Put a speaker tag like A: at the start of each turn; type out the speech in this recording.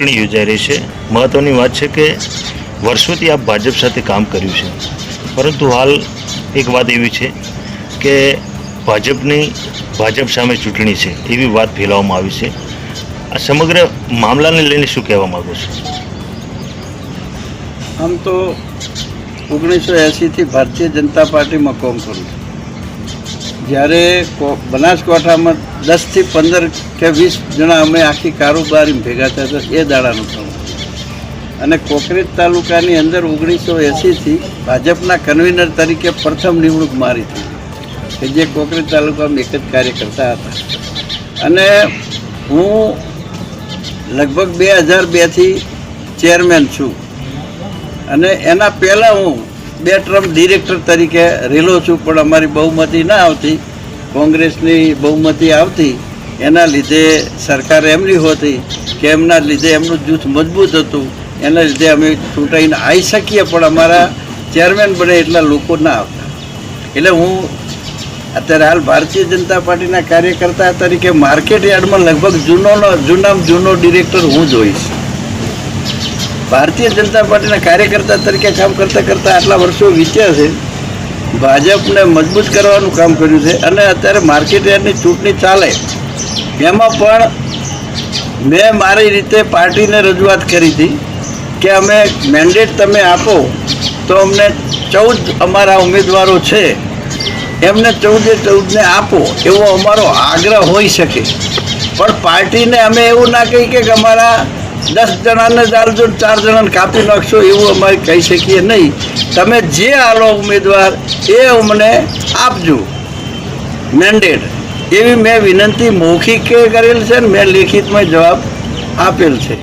A: ચૂંટણી યોજાઈ રહી છે. મહત્ત્વની વાત છે કે વર્ષોથી આપ ભાજપ સાથે કામ કર્યું છે. પરંતુ હાલ એક વાત એવી છે કે ભાજપની ભાજપ સામે ચૂંટણી છે એવી વાત ફેલાવવામાં આવી છે. આ સમગ્ર મામલાને લઈને શું કહેવા માગો છો?
B: આમ તો ઓગણીસો એંસીથી ભારતીય જનતા પાર્ટીમાં કોમ કરું છું જ્યારે બનાસકાંઠામાં દસથી પંદર કે વીસ જણા અમે આખી કારોબારી ભેગા થયા હતા, એ દાડાનું કામ અને કોકરેજ તાલુકાની અંદર ઓગણીસો એંસીથી ભાજપના કન્વીનર તરીકે પ્રથમ નિમણૂક મારી હતી, કે જે કોકરેજ તાલુકામાં એક જ કાર્ય કરતા હતા. અને હું લગભગ બે હજાર બેથી ચેરમેન છું. અને એના પહેલાં હું બે ટર્મ ડિરેક્ટર તરીકે રહેલો છું, પણ અમારી બહુમતી ના આવતી. કોંગ્રેસની બહુમતી આવતી. એના લીધે સરકાર એમની હોતી કે એમના લીધે એમનું જૂથ મજબૂત હતું. એના લીધે અમે ચૂંટાઈને આવી શકીએ, પણ અમારા ચેરમેન બને એટલા લોકો ના આવતા. એટલે હું અત્યારે હાલ ભારતીય જનતા પાર્ટીના કાર્યકર્તા તરીકે માર્કેટ યાર્ડમાં લગભગ જૂનોનો જૂનામાં જૂનો ડિરેક્ટર હું જ હોઈશ ભારતીય જનતા પાર્ટીના કાર્યકર્તા તરીકે કામ કરતાં કરતાં આટલા વર્ષો વીત્યા છે. ભાજપને મજબૂત કરવાનું કામ કર્યું છે અને અત્યારે માર્કેટ યાર્ડની ચૂંટણી ચાલે. એમાં પણ મેં મારી રીતે પાર્ટીને રજૂઆત કરી હતી કે અમે મેન્ડેટ તમે આપો તો અમને ચૌદ અમારા ઉમેદવારો છે. એમને ચૌદે ચૌદને આપો એવો અમારો આગ્રહ હોઈ શકે. પણ પાર્ટીને અમે એવું ના કહી કે અમારા દસ જણાને ચાલજો ચાર જણાને કાપી નાખશો એવું અમારે કહી શકીએ નહીં. તમે જે આલો ઉમેદવાર, એ અમને આપજો. મેન્ડેટ એવી મેં વિનંતી મૌખિકે કરેલ છે ને મેં લેખિતમાં જવાબ આપેલ છે.